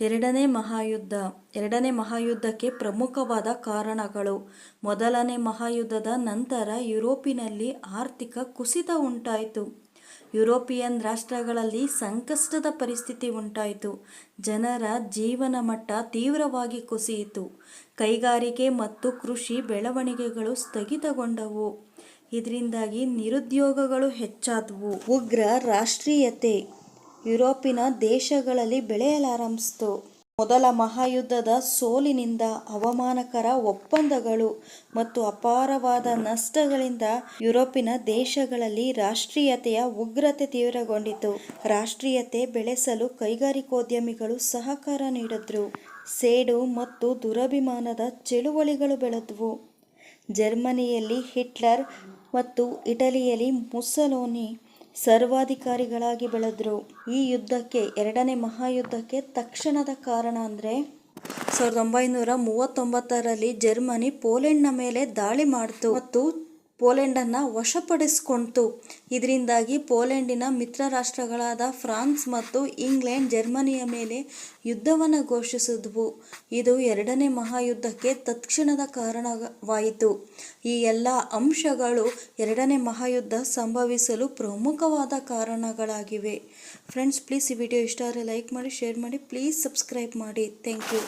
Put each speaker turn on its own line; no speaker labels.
ಎರಡನೇ ಮಹಾಯುದ್ಧ. ಎರಡನೇ ಮಹಾಯುದ್ಧಕ್ಕೆ ಪ್ರಮುಖವಾದ ಕಾರಣಗಳು. ಮೊದಲನೇ ಮಹಾಯುದ್ಧದ ನಂತರ ಯುರೋಪಿನಲ್ಲಿ ಆರ್ಥಿಕ ಕುಸಿತ ಉಂಟಾಯಿತು. ಯುರೋಪಿಯನ್ ರಾಷ್ಟ್ರಗಳಲ್ಲಿ ಸಂಕಷ್ಟದ ಪರಿಸ್ಥಿತಿ ಉಂಟಾಯಿತು. ಜನರ ಜೀವನ ಮಟ್ಟ ತೀವ್ರವಾಗಿ ಕುಸಿಯಿತು. ಕೈಗಾರಿಕೆ ಮತ್ತು ಕೃಷಿ ಬೆಳವಣಿಗೆಗಳು ಸ್ಥಗಿತಗೊಂಡವು. ಇದರಿಂದಾಗಿ ನಿರುದ್ಯೋಗಗಳು ಹೆಚ್ಚಾದವು. ಉಗ್ರ ರಾಷ್ಟ್ರೀಯತೆ. ಯುರೋಪಿನ ದೇಶಗಳಲ್ಲಿ ಬೆಳೆಯಲಾರಂಭಿಸಿತು. ಮೊದಲ ಮಹಾಯುದ್ಧದ ಸೋಲಿನಿಂದ ಅವಮಾನಕರ ಒಪ್ಪಂದಗಳು ಮತ್ತು ಅಪಾರವಾದ ನಷ್ಟಗಳಿಂದ ಯುರೋಪಿನ ದೇಶಗಳಲ್ಲಿ ರಾಷ್ಟ್ರೀಯತೆಯ ಉಗ್ರತೆ ತೀವ್ರಗೊಂಡಿತು. ರಾಷ್ಟ್ರೀಯತೆ ಬೆಳೆಸಲು ಕೈಗಾರಿಕೋದ್ಯಮಿಗಳು ಸಹಕಾರ ನೀಡಿದ್ರು. ಸೇಡು ಮತ್ತು ದುರಭಿಮಾನದ ಚಳುವಳಿಗಳು ಬೆಳೆದವು. ಜರ್ಮನಿಯಲ್ಲಿ ಹಿಟ್ಲರ್ ಮತ್ತು ಇಟಲಿಯಲ್ಲಿ ಮುಸೋಲಿನಿ ಸರ್ವಾಧಿಕಾರಿಗಳಾಗಿ ಬೆಳೆದ್ರು. ಈ ಯುದ್ಧಕ್ಕೆ, ಎರಡನೇ ಮಹಾಯುದ್ಧಕ್ಕೆ ತಕ್ಷಣದ ಕಾರಣ ಅಂದರೆ ಸಾವಿರದ ಒಂಬೈನೂರ ಮೂವತ್ತೊಂಬತ್ತರಲ್ಲಿ ಜರ್ಮನಿ ಪೋಲೆಂಡ್ನ ಮೇಲೆ ದಾಳಿ ಮಾಡಿತು. ಮತ್ತು ಪೋಲೆಂಡನ್ನು ವಶಪಡಿಸಿಕೊಂಡಿತು ಇದರಿಂದಾಗಿ ಪೋಲೆಂಡಿನ ಮಿತ್ರ ರಾಷ್ಟ್ರಗಳಾದ ಫ್ರಾನ್ಸ್ ಮತ್ತು ಇಂಗ್ಲೆಂಡ್ ಜರ್ಮನಿಯ ಮೇಲೆ ಯುದ್ಧವನ್ನು ಘೋಷಿಸಿದ್ವು. ಇದು ಎರಡನೇ ಮಹಾಯುದ್ಧಕ್ಕೆ ತತ್ಕ್ಷಣದ ಕಾರಣವಾಯಿತು. ಈ ಎಲ್ಲ ಅಂಶಗಳು ಎರಡನೇ ಮಹಾಯುದ್ಧ ಸಂಭವಿಸಲು ಪ್ರಮುಖವಾದ ಕಾರಣಗಳಾಗಿವೆ. ಫ್ರೆಂಡ್ಸ್, ಪ್ಲೀಸ್ ಈ ವಿಡಿಯೋ ಇಷ್ಟ ಆದರೆ ಲೈಕ್ ಮಾಡಿ, ಶೇರ್ ಮಾಡಿ, ಪ್ಲೀಸ್ ಸಬ್ಸ್ಕ್ರೈಬ್ ಮಾಡಿ. Thank you.